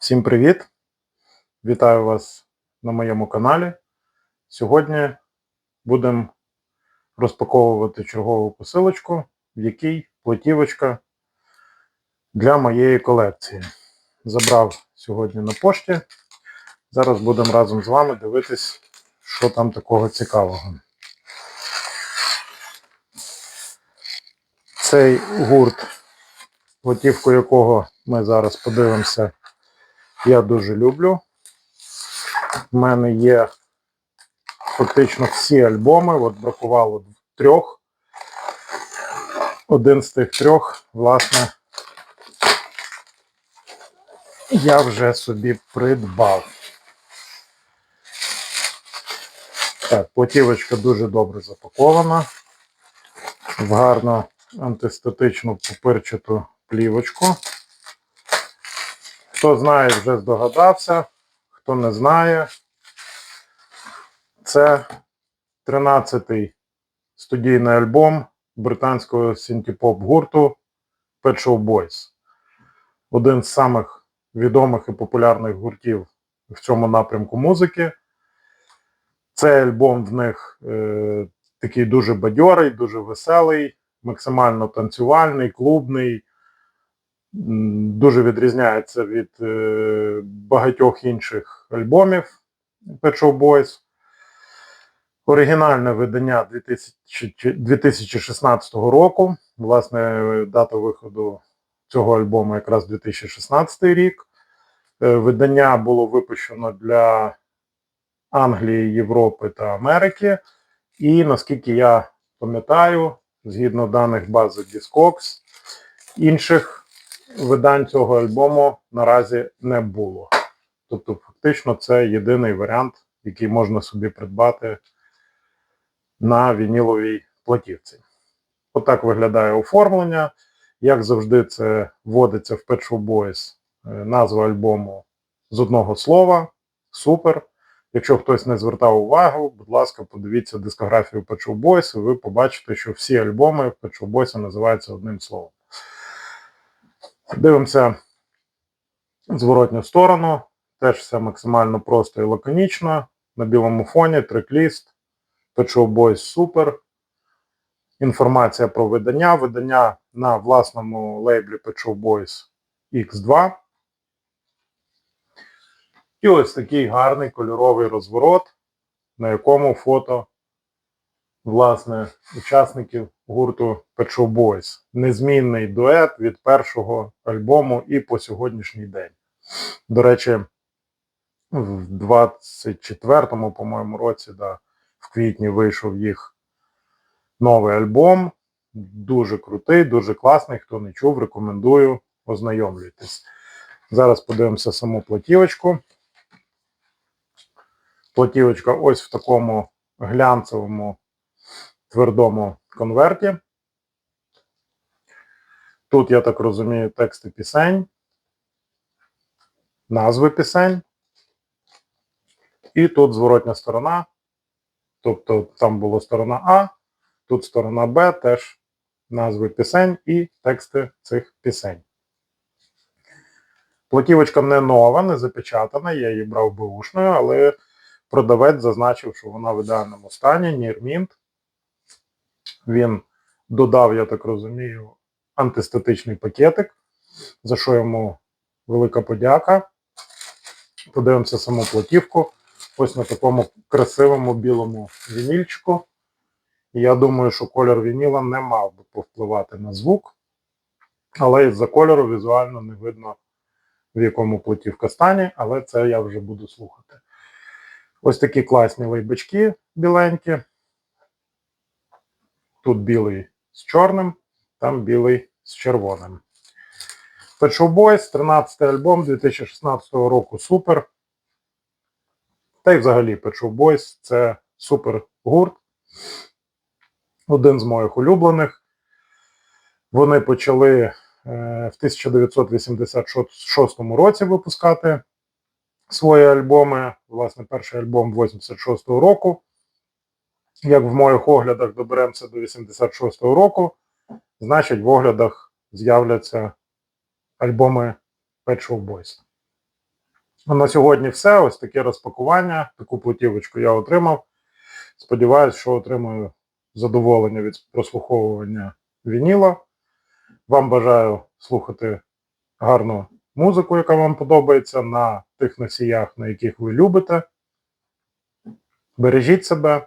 Всім привіт! Вітаю вас на моєму каналі. Сьогодні будемо розпаковувати чергову посилочку, в якій платівочка для моєї колекції. Забрав сьогодні на пошті. Зараз будемо разом з вами дивитись, що там такого цікавого. Цей гурт, платівку якого ми зараз подивимося, я дуже люблю. У мене є фактично всі альбоми, от бракувало трьох. Один з тих трьох, власне, я вже собі придбав. Так, платівочка дуже добре запакована. В гарно антистатичну пупирчату плівочку. Хто знає, вже здогадався, хто не знає, це 13-й студійний альбом британського синтепоп гурту Pet Shop Boys. Один з самих відомих і популярних гуртів в цьому напрямку музики. Цей альбом в них е, такий дуже бадьорий, дуже веселий, максимально танцювальний, клубний. Дуже відрізняється від е, багатьох інших альбомів Pet Boys. Оригінальне видання 2000 2016 року. Власне, дата виходу цього альбому якраз 2016 рік. Е, Видання було випущено для Англії, Європи та Америки. І наскільки я пам'ятаю, згідно даних бази Discogs, інших видань цього альбому наразі не було. Тобто, фактично, це єдиний варіант, який можна собі придбати на вініловій платівці. Отак виглядає оформлення. Як завжди, це вводиться в Pet Shop Boys е, назва альбому з одного слова. Супер. Якщо хтось не звертав увагу, будь ласка, подивіться дискографію Pet Shop Boys, і ви побачите, що всі альбоми Pet Shop Boys називаються одним словом. Дивимося зворотню сторону. Теж все максимально просто і лаконічно. На білому фоні трек-ліст. Pet Boys супер. Інформація про видання. Видання на власному лейблі Pet Shop Boys X2. І ось такий гарний кольоровий розворот, на якому фото власне учасників гурту Pet Shop Boys. Незмінний дует від першого альбому і по сьогоднішній день. До речі, в 24-му, по-моєму, році, да, в квітні вийшов їх новий альбом. Дуже крутий, дуже класний. Хто не чув, рекомендую ознайомлюйтесь. Зараз подивимося саму платівочку. Платівочка ось в такому глянцевому твердому конверті. Тут, я так розумію, тексти пісень, назви пісень. І тут зворотня сторона. Тобто там була сторона А, тут сторона Б, теж назви пісень і тексти цих пісень. Платівочка не нова, не запечатана, я її брав беушною, але продавець зазначив, що вона в ідеальному стані, Нірмінт. Він додав, я так розумію, антистатичний пакетик, за що йому велика подяка. Подивимося саму платівку. Ось на такому красивому білому вінільчику. Я думаю, що кольор вініла не мав би повпливати на звук, але із-за кольору візуально не видно, в якому платівка стані, але це я вже буду слухати. Ось такі класні лейбачки біленькі. Тут білий з чорним, там білий з червоним. Pet Shop Boys, 13 альбом 2016 року супер. Та й взагалі Pet Boys це супер гурт. Один з моїх улюблених. Вони почали е, в 1986 році випускати свої альбоми. Власне, перший альбом 86-го року. Як в моїх оглядах доберемося до 86-го року, значить в оглядах з'являться альбоми Pet Shop Boys. А на сьогодні все. Ось таке розпакування. Таку платівочку я отримав. Сподіваюсь, що отримую задоволення від прослуховування вініла. Вам бажаю слухати гарну музику, яка вам подобається, на тих носіях, на яких ви любите. Бережіть себе.